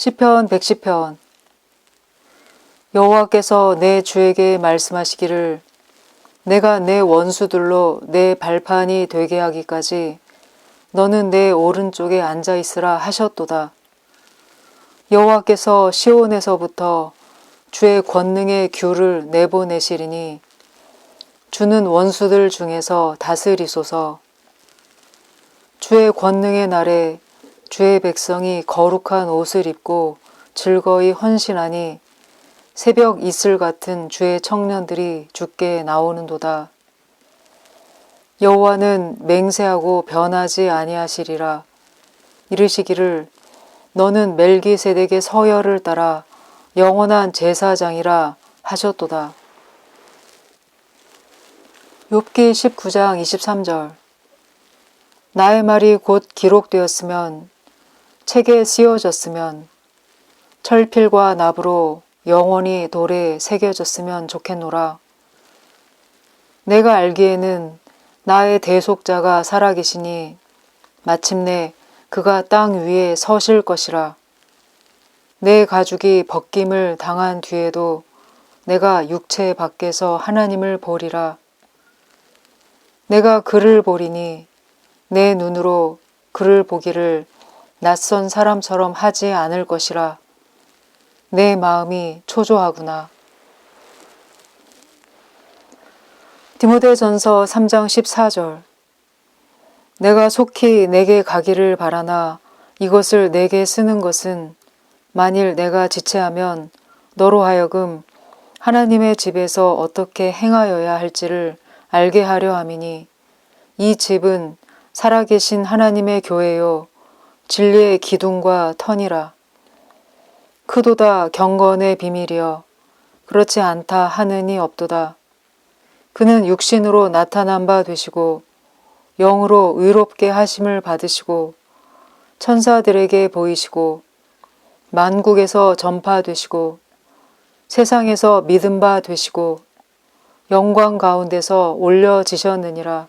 시편 110편 여호와께서 내 주에게 말씀하시기를 내가 내 원수들로 내 발판이 되게 하기까지 너는 내 오른쪽에 앉아 있으라 하셨도다. 여호와께서 시온에서부터 주의 권능의 귤을 내보내시리니 주는 원수들 중에서 다스리소서 주의 권능의 날에 주의 백성이 거룩한 옷을 입고 즐거이 헌신하니 새벽 이슬 같은 주의 청년들이 주께 나오는도다. 여호와는 맹세하고 변하지 아니하시리라. 이르시기를 너는 멜기세덱의 서열을 따라 영원한 제사장이라 하셨도다. 욥기 19장 23절 나의 말이 곧 기록되었으면 책에 씌워졌으면 철필과 납으로 영원히 돌에 새겨졌으면 좋겠노라. 내가 알기에는 나의 대속자가 살아계시니 마침내 그가 땅 위에 서실 것이라. 내 가죽이 벗김을 당한 뒤에도 내가 육체 밖에서 하나님을 보리라. 내가 그를 보리니 내 눈으로 그를 보기를 낯선 사람처럼 하지 않을 것이라. 내 마음이 초조하구나. 디모데전서 3장 14절 내가 속히 내게 가기를 바라나 이것을 내게 쓰는 것은 만일 내가 지체하면 너로 하여금 하나님의 집에서 어떻게 행하여야 할지를 알게 하려 함이니 이 집은 살아계신 하나님의 교회요 진리의 기둥과 터니라. 크도다 경건의 비밀이여. 그렇지 않다 하느니 없도다. 그는 육신으로 나타난 바 되시고 영으로 의롭게 하심을 받으시고 천사들에게 보이시고 만국에서 전파되시고 세상에서 믿음 바 되시고 영광 가운데서 올려지셨느니라